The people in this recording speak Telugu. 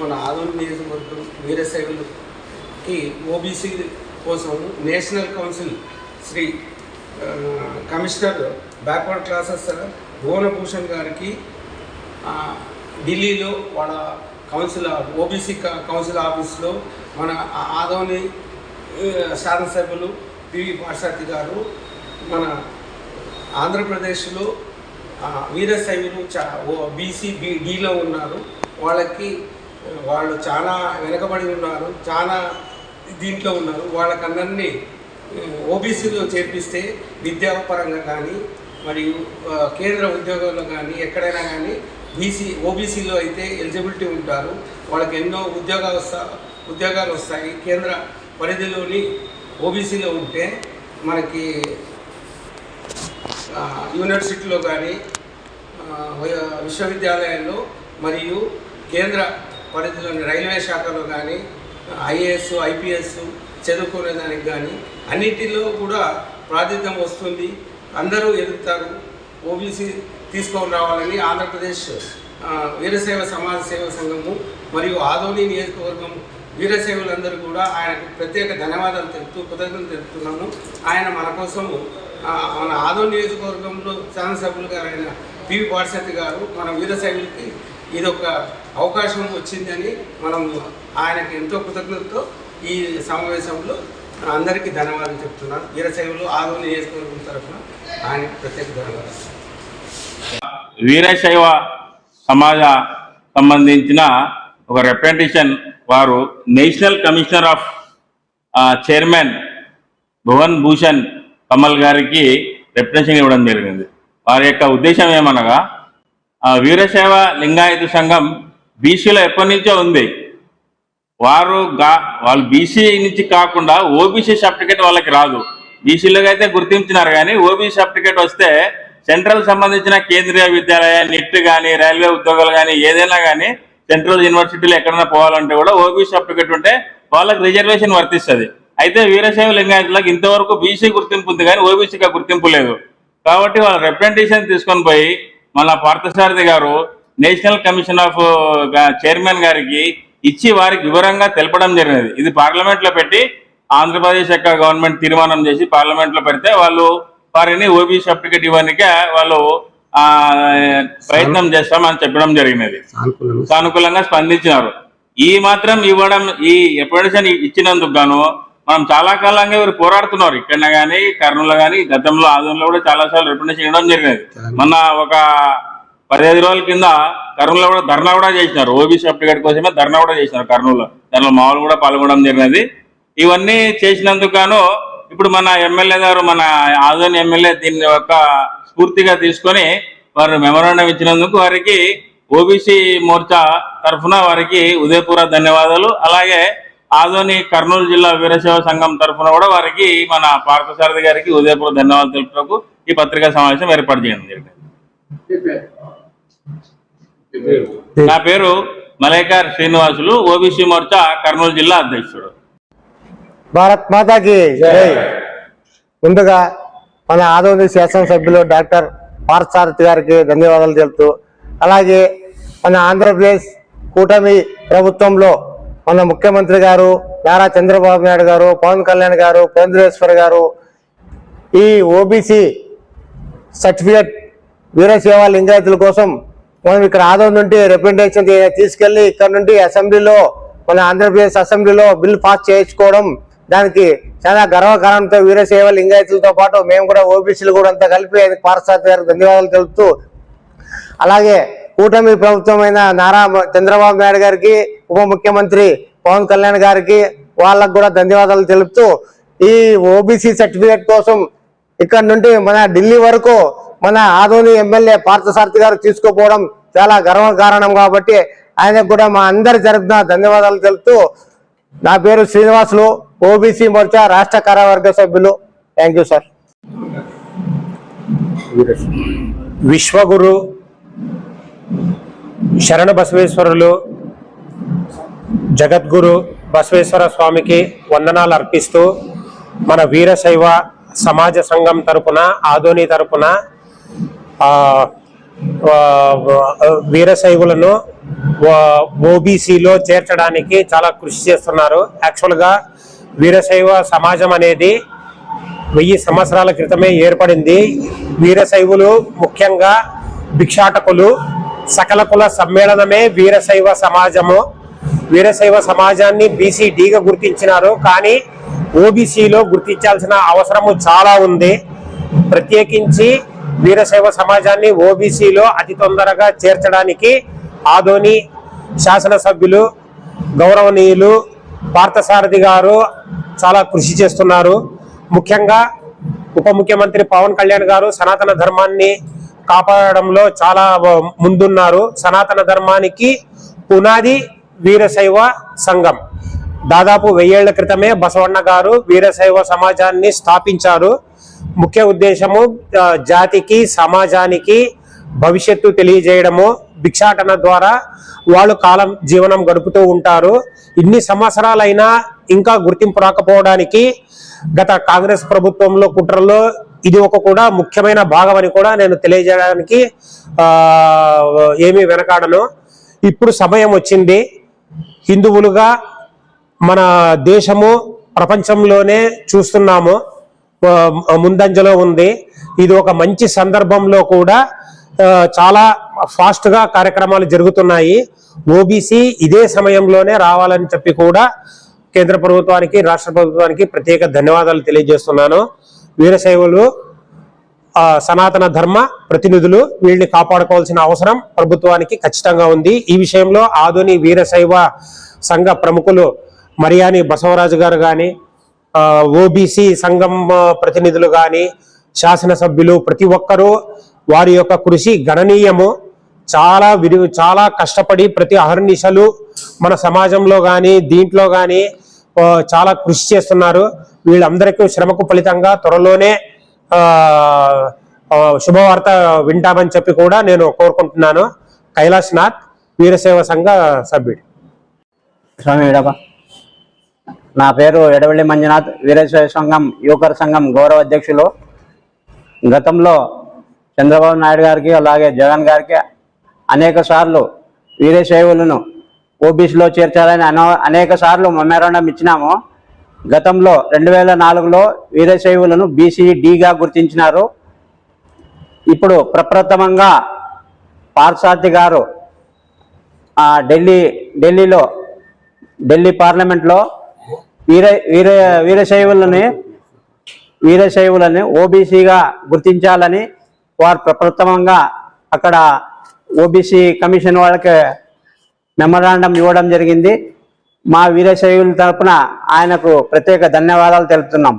మన ఆదోని నియోజకవర్గం వీరశైవులకి ఓబీసీ కోసం national council Shri commissioner backward classes Bhuvanabhushan గారికి ఢిల్లీలో వాళ్ళ కౌన్సిల్ ఓబీసీ కౌన్సిల్ ఆఫీస్లో మన ఆదోని శాసనసభ్యులు పివి పార్సాతి గారు మన ఆంధ్రప్రదేశ్లో వీరశైవులు చా ఓ బీసీ బీడీలో ఉన్నారు. వాళ్ళకి వాళ్ళు చాలా వెనుకబడి ఉన్నారు చాలా దీంట్లో ఉన్నారు. వాళ్ళకందరినీ ఓబీసీలో చేర్పిస్తే విద్యాపరంగా కానీ మరియు కేంద్ర ఉద్యోగంలో కానీ ఎక్కడైనా కానీ బీసీ ఓబీసీలో అయితే ఎలిజిబిలిటీ ఉంటారు. వాళ్ళకి ఎన్నో ఉద్యోగాలు ఉద్యోగాలు వస్తాయి. కేంద్ర పరిధిలోని ఓబీసీలో ఉంటే మనకి యూనివర్సిటీలో కానీ విశ్వవిద్యాలయాల్లో మరియు కేంద్ర పరిధిలోని రైల్వే శాఖలో కానీ ఐఏఎస్ ఐపీఎస్ చదువుకునే దానికి కానీ అన్నిటిలో కూడా ప్రాతినిధ్యం వస్తుంది. అందరూ ఎదుగుతారు. ఓబీసీ తీసుకొని రావాలని ఆంధ్రప్రదేశ్ వీరసేవ వీరశైవ సమాజ సేవ సంఘము మరియు ఆదోని నియోజకవర్గం వీరశైవులందరూ కూడా ఆయనకు ప్రత్యేక ధన్యవాదాలు తెలుపుతూ కృతజ్ఞతలు తెలుపుతున్నాను. ఆయన మన కోసము మన ఆదోని నియోజకవర్గంలో శాసనసభ్యులు గారు ఆయన పివి పార్సతి గారు మన వీరశైవులకి ఇది ఒక అవకాశం వచ్చిందని మనం ఆయనకు ఎంతో కృతజ్ఞతతో ఈ సమావేశంలో అందరికీ ధన్యవాదాలు చెప్తున్నాను. వీరశైవులు ఆరు నియోజకవర్గం తరఫున ఆయనకు ప్రత్యేక ధన్యవాదాలు. వీరశైవ సమాజ సంబంధించిన ఒక రిప్రజెంటేషన్ వారు national commissioner of chairman Bhuvan Bhushan Kamal గారికి రిప్రజెంటేషన్ ఇవ్వడం జరిగింది. వారి యొక్క ఉద్దేశం ఏమనగా వీరశైవ లింగాయత సంఘం బీసీలో ఎప్పటి నుంచో ఉంది. వారు గా వాళ్ళు బీసీ నుంచి కాకుండా ఓబీసీ సర్టిఫికేట్ వాళ్ళకి రాదు. బీసీలోకి అయితే గుర్తించినారు కానీ ఓబీసీ సర్టిఫికేట్ వస్తే సెంట్రల్ సంబంధించిన కేంద్రీయ విద్యాలయ నిట్ కానీ రైల్వే ఉద్యోగాలు కానీ ఏదైనా కానీ సెంట్రల్ యూనివర్సిటీలో ఎక్కడైనా పోవాలంటే కూడా ఓబీసీ సర్టిఫికేట్ ఉంటే వాళ్ళకి రిజర్వేషన్ వర్తిస్తుంది. అయితే వీరశైవ లింగాయతులకు ఇంతవరకు బీసీ గుర్తింపు ఉంది కానీ ఓబీసీగా గుర్తింపు లేదు. కాబట్టి వాళ్ళు రిప్రజెంటేషన్ తీసుకొని పోయి మన పార్థసారథి గారు నేషనల్ కమిషన్ ఆఫ్ చైర్మన్ గారికి ఇచ్చి వారికి వివరంగా తెలపడం జరిగినది. ఇది పార్లమెంట్లో పెట్టి ఆంధ్రప్రదేశ్ యొక్క గవర్నమెంట్ తీర్మానం చేసి పార్లమెంట్లో పెడితే వాళ్ళు వారిని ఓబీసీ సర్టిఫికేట్ ఇవ్వడానికి వాళ్ళు ఆ, ప్రయత్నం చేస్తామని చెప్పడం జరిగినది. సానుకూలంగా స్పందించినారు. ఈ మాత్రం ఇవ్వడం ఈ రిప్రజెంటేషన్ ఇచ్చినందుకు గాను మనం చాలా కాలంగా వీరు పోరాడుతున్నారు. ఇక్కడ కానీ కర్నూలు కానీ గతంలో ఆదంలో కూడా చాలా సార్లు రిప్రజెంటేషన్ ఇవ్వడం జరిగినది మొన్న ఒక పదిహేను రోజుల కింద కర్నూలులో కూడా ధర్నా కూడా చేసినారు. ఓబీసీ సర్టిఫికేట్ కోసమే ధర్నా కూడా చేసినారు కర్నూలులో. దానిలో మామూలు కూడా పాల్గొనడం జరిగినది. ఇవన్నీ చేసినందుకు గాను ఇప్పుడు మన ఎమ్మెల్యే గారు మన ఆదోని ఎమ్మెల్యే దీన్ని ఒక స్ఫూర్తిగా తీసుకొని వారు మెమరాండం ఇచ్చినందుకు వారికి ఓబీసీ మోర్చా తరఫున వారికి ఉదయపూర ధన్యవాదాలు. అలాగే ఆదోని కర్నూలు జిల్లా వీరశైవ సంఘం తరఫున కూడా వారికి మన పార్థసారథి గారికి ఉదయపూర ధన్యవాదాలు తెలుపుటకు ఈ పత్రికా సమావేశం ఏర్పాటు చేయడం జరిగింది. నా పేరు మలైకార్ శ్రీనివాసులు ఓబీసీ మోర్చా కర్నూలు జిల్లా అధ్యక్షుడు. భారత్ మాతాకి జై. ముందుగా మన ఆదోని శాసనసభ్యులు డాక్టర్ పార్థసారథి గారికి ధన్యవాదాలు తెలుపుతూ అలాగే మన ఆంధ్రప్రదేశ్ కూటమి ప్రభుత్వంలో మన ముఖ్యమంత్రి గారు నారా చంద్రబాబు నాయుడు గారు పవన్ కళ్యాణ్ గారు పురంధరేశ్వర్ గారు ఈ ఓబీసీ సర్టిఫికేట్ వీరసేవ లింగాయతుల కోసం మనం ఇక్కడ ఆదోన్ నుండి రిప్రజెంటేషన్ తీసుకెళ్ళి ఇక్కడ నుండి అసెంబ్లీలో మన ఆంధ్రప్రదేశ్ అసెంబ్లీలో బిల్ పాస్ చేయించుకోవడం దానికి చాలా గర్వకారణంతో వీరసేవ లింగాయతులతో పాటు మేము కూడా ఓబీసీలు కూడా అంతా కలిపి పార్సాద్ గారికి ధన్యవాదాలు తెలుపుతూ అలాగే కూటమి ప్రభుత్వమైన నారా చంద్రబాబు నాయుడు గారికి ఉప ముఖ్యమంత్రి పవన్ కళ్యాణ్ గారికి వాళ్ళకు కూడా ధన్యవాదాలు తెలుపుతూ ఈ ఓబీసీ సర్టిఫికేట్ కోసం ఇక్కడ నుండి మన ఢిల్లీ వరకు మన ఆదోని ఎమ్మెల్యే పార్థసారథి గారు తీసుకుపోవడం చాలా గర్వ కారణం కాబట్టి ఆయనకు కూడా మా అందరి తరఫున ధన్యవాదాలు తెలుపుతూ నా పేరు శ్రీనివాసులు ఓబీసీ మోర్చా రాష్ట్ర కార్యవర్గ సభ్యులు. Thank you sir. విశ్వగురు శరణ బసవేశ్వరులు జగద్గురు బసవేశ్వర స్వామికి వందనాలు అర్పిస్తూ మన వీరశైవ సమాజ సంఘం తరపున ఆదోని తరపున వీరశైవులను ఓబీసీలో చేర్చడానికి చాలా కృషి చేస్తున్నారు. యాక్చువల్గా వీరశైవ సమాజం అనేది వెయ్యి సంవత్సరాల క్రితమే ఏర్పడింది. వీరశైవులు ముఖ్యంగా భిక్షాటకులు సకల కుల సమ్మేళనమే వీరశైవ సమాజము. వీరశైవ సమాజాన్ని బీసీడీగా గుర్తించినారు. కానీ ఓబీసీలో గుర్తించాల్సిన అవసరము చాలా ఉంది. ప్రత్యేకించి వీరశైవ సమాజాన్ని ఓబీసీలో అతి తొందరగా చేర్చడానికి ఆదోని శాసనసభ్యులు గౌరవనీయులు పార్థసారథి గారు చాలా కృషి చేస్తున్నారు. ముఖ్యంగా ఉప ముఖ్యమంత్రి పవన్ కళ్యాణ్ గారు సనాతన ధర్మాన్ని కాపాడడంలో చాలా ముందున్నారు. సనాతన ధర్మానికి పునాది వీరశైవ సంఘం. దాదాపు వెయ్యేళ్ళ క్రితమే బసవన్న గారు వీరశైవ సమాజాన్ని స్థాపించారు. ముఖ్య ఉద్దేశము జాతికి సమాజానికి భవిష్యత్తు తెలియజేయడము భిక్షాటన ద్వారా వాళ్ళు కాలం జీవనం గడుపుతూ ఉంటారు. ఇన్ని సంవత్సరాలైనా ఇంకా గుర్తింపు రాకపోవడానికి గత కాంగ్రెస్ ప్రభుత్వంలో కుట్రలో ఇది ఒక కూడా ముఖ్యమైన భాగం అని కూడా నేను తెలియజేయడానికి ఏమీ వెనకాడను. ఇప్పుడు సమయం వచ్చింది. హిందువులుగా మన దేశము ప్రపంచంలోనే చూస్తున్నాము. ముందంజలో ఉంది. ఇది ఒక మంచి సందర్భంలో కూడా చాలా ఫాస్ట్గా కార్యక్రమాలు జరుగుతున్నాయి. ఓబీసీ ఇదే సమయంలోనే రావాలని చెప్పి కూడా కేంద్ర ప్రభుత్వానికి రాష్ట్ర ప్రభుత్వానికి ప్రత్యేక ధన్యవాదాలు తెలియజేస్తున్నాను. వీరశైవులు సనాతన ధర్మ ప్రతినిధులు వీళ్ళని కాపాడుకోవాల్సిన అవసరం ప్రభుత్వానికి ఖచ్చితంగా ఉంది. ఈ విషయంలో ఆధుని వీరశైవ సంఘ ప్రముఖులు మరియాని బసవరాజు గారు కానీ ఓబీసీ సంఘం ప్రతినిధులు కానీ శాసనసభ్యులు ప్రతి ఒక్కరూ వారి యొక్క కృషి గణనీయము. చాలా విరి చాలా కష్టపడి ప్రతి అహర్నిశలు మన సమాజంలో కానీ దీంట్లో కానీ చాలా కృషి చేస్తున్నారు. వీళ్ళందరికీ శ్రమకు ఫలితంగా త్వరలోనే శుభవార్త వింటామని చెప్పి కూడా నేను కోరుకుంటున్నాను. కైలాస్ నాథ్ వీరసేవ సంఘ సభ్యుడు. స్వామి విడప నా పేరు ఎడవెల్లి మంజునాథ్ వీరేశ్వర సంఘం యువకర సంఘం గౌరవ అధ్యక్షులు. గతంలో చంద్రబాబు నాయుడు గారికి అలాగే జగన్ గారికి అనేక సార్లు వీరశైవులను ఓబీసీలో చేర్చాలని అనేక సార్లు మెమోరాండం ఇచ్చినాము. గతంలో రెండు వేల నాలుగులో వీరశైవులను బీసీడీగా గుర్తించినారు. ఇప్పుడు ప్రప్రథమంగా పార్సార్థి గారు ఆ, ఢిల్లీ ఢిల్లీలో ఢిల్లీ పార్లమెంట్లో వీర వీర వీరశైవులని వీరశైవులని ఓబీసీగా గుర్తించాలని వారు ప్రప్రథమంగా అక్కడ ఓబీసీ కమిషన్ వాళ్ళకి మెమరాండం ఇవ్వడం జరిగింది. మా వీరశైవుల తరపున ఆయనకు ప్రత్యేక ధన్యవాదాలు తెలుపుతున్నాం.